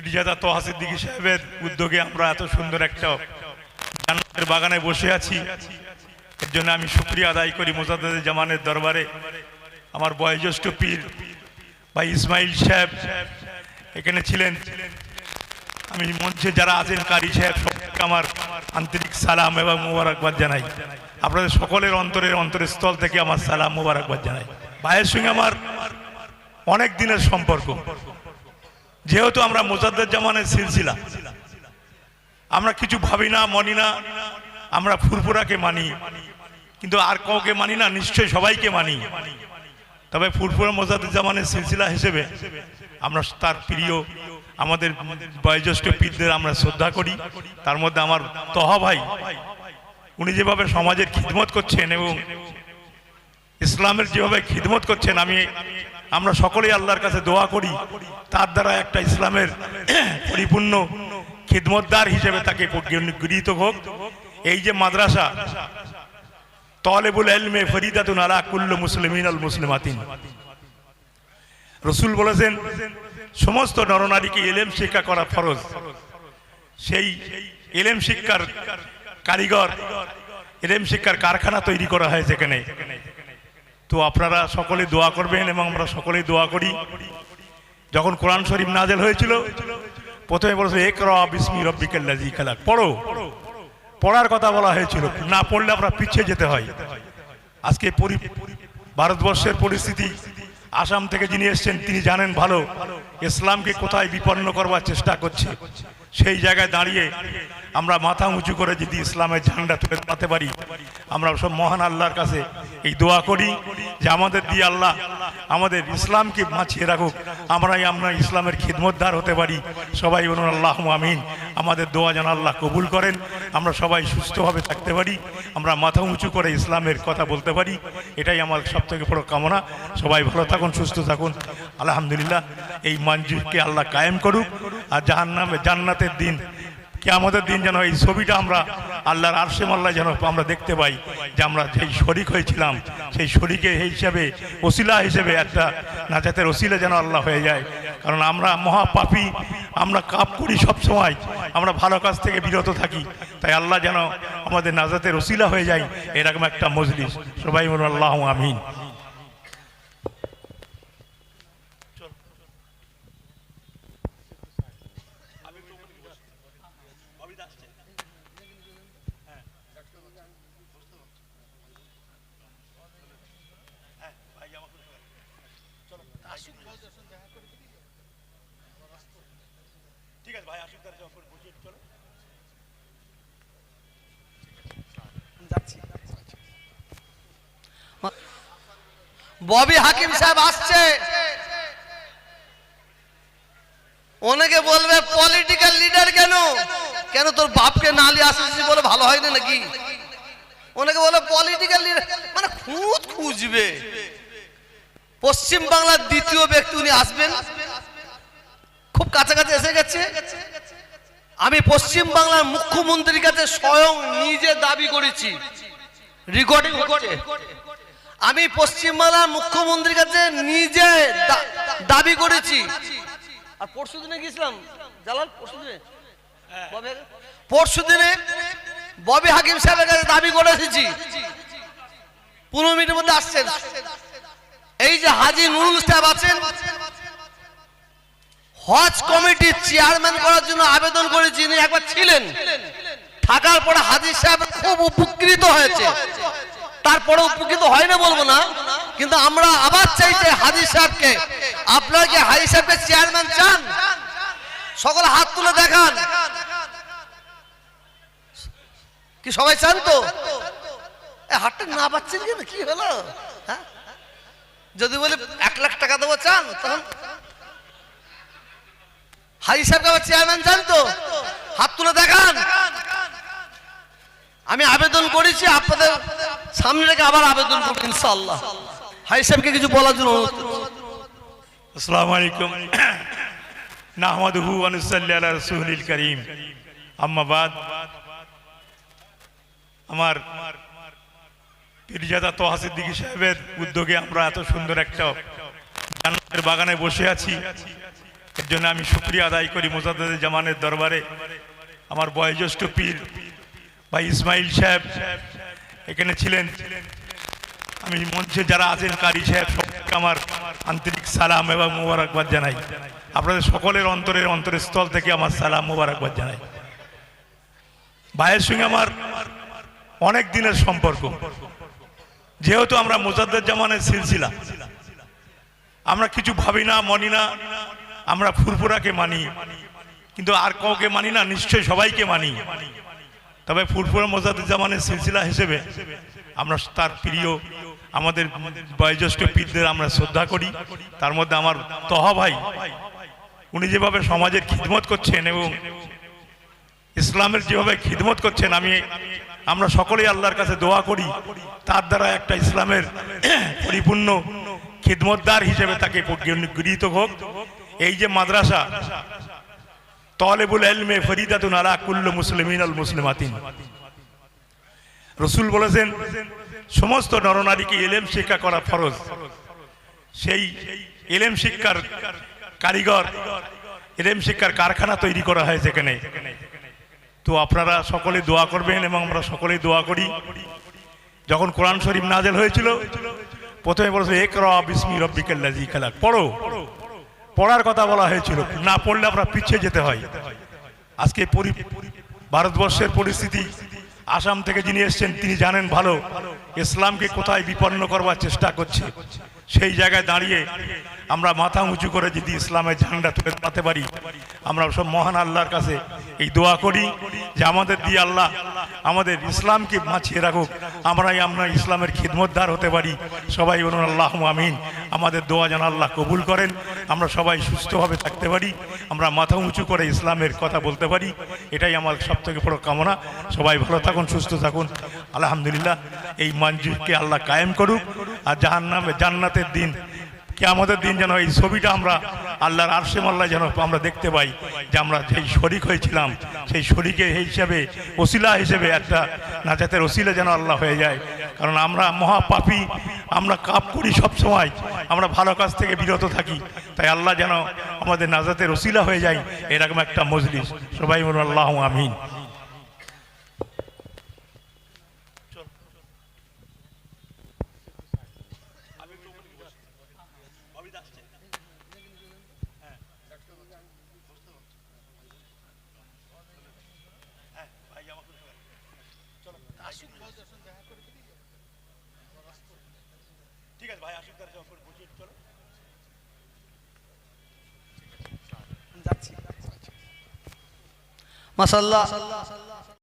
ইরজাদা তোহা সিদ্দিকী সাহেবের উদ্যোগে আমরা এত সুন্দর একটা জান্নাতের বাগানে বসে আছি। এর জন্য আমি শুক্রিয়া আদায় করি মোজাদ্দেদ জামানের দরবারে। আমার বয়োজ্যেষ্ঠ পীর ভাই ইসমাইল সাহেব এখানে ছিলেন। আমি মঞ্চে যারা আছেন, কারি সাহেব, সবাইকে আমার আন্তরিক সালাম এবং মোবারকবাদ জানাই। আপনাদের সকলের অন্তরের অন্তরের স্থল থেকে আমার সালাম, মোবারকবাদ জানাই। ভাইয়ের সঙ্গে আমার অনেক দিনের সম্পর্ক। যেহেতু আমরা মোজাদ্দের জামানের সিলসিলা, আমরা কিছু ভাবি না, মানি না, আমরা ফুরফুরাকে মানি, কিন্তু আর কাউকে মানি না, নিশ্চয়ই সবাইকে মানি। তবে ফুরফুরা মোজাদ্দের জামানের সিলসিলা হিসেবে আমরা তার প্রিয়, আমাদের বয়োজ্যেষ্ঠ পীরদের আমরা শ্রদ্ধা করি। তার মধ্যে আমার তহা ভাই, উনি যেভাবে সমাজের খিদমত করছেন এবং ইসলামের যেভাবে খিদমত করছেন, আমি আমরা সকলেই আল্লাহর কাছে দোয়া করি। তার দ্বারা একটা ইসলামের পরিপূর্ণ খিদমতদার হিসেবে তাকে গৃহীত হোক। এই যে মাদ্রাসা, তলেবুল এলমে ফরিদাতুন আলা কুল্লু মুসলিমিন আল মুসলিমাতিন। রসুল বলেছেন, সমস্ত নরনারীকে এলেম শিক্ষা করা ফরজ। সেই এলেম শিক্ষার কারিগর, এলেম শিক্ষার কারখানা তৈরি করা হয়েছে এখানে তো আপনারা সকলে দোয়া করবেন এবং আমরা সকলেই দোয়া করি। যখন কোরআন শরীফ নাজেল হয়েছিল, প্রথমে বলেছিল এক রিসমি রব্বিকাল্লাজি খেলা পড়ো। পড়ার কথা বলা হয়েছিল। না পড়লে আমরা পিছিয়ে যেতে হয়। আজকে ভারতবর্ষের পরিস্থিতি আসাম থেকে যিনি এসছেন, তিনি জানেন ভালো, ইসলামকে কোথায় বিপন্ন করবার চেষ্টা করছে। সেই জায়গায় দাঁড়িয়ে আমরা মাথা উঁচু করে যদি ইসলামের ঝান্ডা তুলে দাঁড়াতে পারি, আমরা সব মহান আল্লাহর কাছে এই দোয়া করি যে আমাদের দিয়ে আল্লাহ আমাদের ইসলামকে বাঁচিয়ে রাখুক। আমরাই আমরা ইসলামের খিদমতদার হতে পারি। সবাই বলুন আল্লাহ আমিন। আমাদের দোয়া যেন আল্লাহ কবুল করেন। আমরা সবাই সুস্থভাবে থাকতে পারি। আমরা মাথা উঁচু করে ইসলামের কথা বলতে পারি। এটাই আমার সব থেকে বড় কামনা। সবাই ভালো থাকুন, সুস্থ থাকুন। আলহামদুলিল্লাহ, এই মঞ্জুরকে আল্লাহ কায়েম করুক। আর জাহান্নামে জান্নাতের দিন কে আমাদের দিন যেন এই ছবিটা আমরা আল্লাহর আরশে মাল্লা যেন আমরা দেখতে পাই যে আমরা যেই শরিক হয়েছিলাম, সেই শরিকে হিসাবে, ওসিলা হিসেবে একটা নাজাতের ওসিলা যেন আল্লাহ হয়ে যায়। কারণ আমরা মহাপাপী, আমরা কাপ করি সব সময় আমরা ভালো কাজ থেকে বিরত থাকি। তাই আল্লাহ যেন আমাদের নাজাতের ওসিলা হয়ে যায়, এরকম একটা মজলিস। সবাই বলুন, আল্লাহ আমিন। ববি হাকিম সাহেব আসছে। অনেকে বলবে পলিটিক্যাল লিডার কেন? কেন তোর বাপকে না নিয়ে আসিস বলে ভালো হয়নি নাকি? অনেকে বলে পলিটিক্যাল মানে খুঁজ খুঁজবে। পশ্চিম বাংলার দ্বিতীয় ব্যক্তি উনি আসবেন। খুব কাছাকাছি এসে গেছে। আমি পশ্চিম বাংলার মুখ্যমন্ত্রীর কাছে স্বয়ং নিজে দাবি করেছি। রেকর্ডিং হচ্ছে আমি পশ্চিমবাংলার মুখ্যমন্ত্রীর কাছে নিজে দাবি করেছি। আর পরশু দিনে গেছিলাম জালাল পরশু দিনে পরশু দিনে ববি হাকিম সাহেবের কাছে দাবি করে এসেছি। পনেরো মিনিটের মধ্যে আসছেন। এই যে হাজি নুরুল সাহেব আছেন, হজ কমিটির চেয়ারম্যান করার জন্য আবেদন করেছি ইনি একবার ছিলেন। থাকার পরে হাজির সাহেব খুব উপকৃত হয়েছে। তারপরে উপকৃত হয় না বলব না, কিন্তু আমরা আবার চাইছি হাজির সাহেবকে, আপনারা কি হাজির সাহেবকে চেয়ারম্যান চান? সকলে হাত তুলে দেখান। কি সবাই চান তো এ, হাতটা না পাচ্ছেন কেন? কি হলো? হ্যাঁ? যদি বলি এক লাখ টাকা দেবো চান তখন হাজি সাহেবকে আবার চেয়ারম্যান চান তো হাত তুলে দেখান। আমি আবেদন করেছি আপনাদের সামনে রেখে আবার আবেদন করব ইনশাল্লাহ হাই সাহেবকে কিছু বলার জন্য। আসসালামু আলাইকুম। নাহমাদুহু ওয়া নুসাল্লি আলা রাসূলিল কারীম। আম্মা বাদ। আমার পীরজাদা তোহা সিদ্দিকী সাহেবের উদ্যোগে আমরা এত সুন্দর একটা জান্নাতের বাগানে বসে আছি। এর জন্য আমি শুক্রিয়া আদায় করি মোজাদ্দেদ জামানের দরবারে। আমার বয়োজ্যেষ্ঠ পীর ভাই ইসমাইল সাহেব এখানে ছিলেন। আমি মঞ্চে যারা আছেন, কারি সাহেব, সবাইকে আমার আন্তরিক সালাম এবং মোবারকবাদ জানাই। আপনাদের সকলের অন্তরের অন্তরের স্থল থেকে আমার সালাম, মোবারকবাদ জানাই। ভাইয়ের সঙ্গে আমার অনেক দিনের সম্পর্ক। যেহেতু আমরা মোজাদ্দের জামানের সিলসিলা, আমরা কিছু ভাবি না, মানি না, আমরা ফুরফুরাকে মানি। কিন্তু আর কাউকে মানি না, নিশ্চয়ই সবাইকে মানি। তবে ফুরফুরা মোজাদুজ্জামানের সিলসিলা হিসেবে আমরা তার প্রিয়, আমাদের বয়োজ্যেষ্ঠ পীরদের আমরা শ্রদ্ধা করি। তার মধ্যে আমার তহা ভাই, উনি যেভাবে সমাজের খিদমত করছেন এবং ইসলামের যেভাবে খিদমত করছেন, আমি আমরা সকলেই আল্লাহর কাছে দোয়া করি। তার দ্বারা একটা ইসলামের পরিপূর্ণ খিদমতদার হিসেবে তাকে গৃহীত হোক। এই যে মাদ্রাসা, তলেবুল এলমে ফরিদাতুন আলা কুল্লু মুসলিমিন আল মুসলিমাতিন। রসুল বলেছেন, সমস্ত নরনারীকে এলেম শিক্ষা করা ফরজ। সেই এলেম শিক্ষার কারিগর, এলেম শিক্ষার কারখানা তৈরি করা হয় যেখানে তো আপনারা সকলে দোয়া করবেন এবং আমরা সকলেই দোয়া করি। যখন কোরআন শরীফ নাজেল হয়েছিল, প্রথমে বলেছিল এক বিসমি রব্বিকাল্লাজি খেলা পড়ো। পড়ার কথা বলা হয়েছিল। না পড়লে আমরা পিছিয়ে যেতে হয়। আজকে ভারতবর্ষের পরিস্থিতি, আসাম থেকে যিনি এসছেন, তিনি জানেন ভালো, ইসলামকে কোথায় বিপন্ন করবার চেষ্টা করছে। সেই জায়গায় দাঁড়িয়ে আমরা মাথা উঁচু করে যদি ইসলামের ঝান্ডা তুলে দাঁড়াতে পারি, আমরা সব মহান আল্লাহর কাছে এই দোয়া করি যে আমাদের দিয়ে আল্লাহ আমাদের ইসলামকে বাঁচিয়ে রাখুক, আমরাই আমরা ইসলামের খিদমতদার হতে পারি। সবাই বলুন আল্লাহ আমিন। আমাদের দোয়া যেন আল্লাহ কবুল করেন। আমরা সবাই সুস্থভাবে থাকতে পারি, আমরা মাথা উঁচু করে ইসলামের কথা বলতে পারি। এটাই আমার সব থেকে বড় কামনা। সবাই ভালো থাকুন, সুস্থ থাকুন। আলহামদুলিল্লাহ, এই মঞ্জুরকে আল্লাহ কায়েম করুক। আর জাহান্নামে, জান্নাতের দিন। কি আমাদের দিন যেন এই ছবিটা আমরা আল্লাহর আরশে মাল্লা যেন আমরা দেখতে পাই যে আমরা যেই শরিক হয়েছিলাম, সেই শরিকে হিসেবে, ওসিলা হিসেবে একটা নাজাতের ওসিলা যেন আল্লাহ হয়ে যায়। কারণ আমরা মহাপাপী, আমরা কাপ করি সব সময় আমরা ভালো কাজ থেকে বিরত থাকি। তাই আল্লাহ যেন আমাদের নাজাতের ওসিলা হয়ে যায়, এরকম একটা মজলিস। সবাই বলুন, আল্লাহ আমিন। ঠিক আছে ভাই আসুন তার সব বসে চলো। মাসাল্লাহ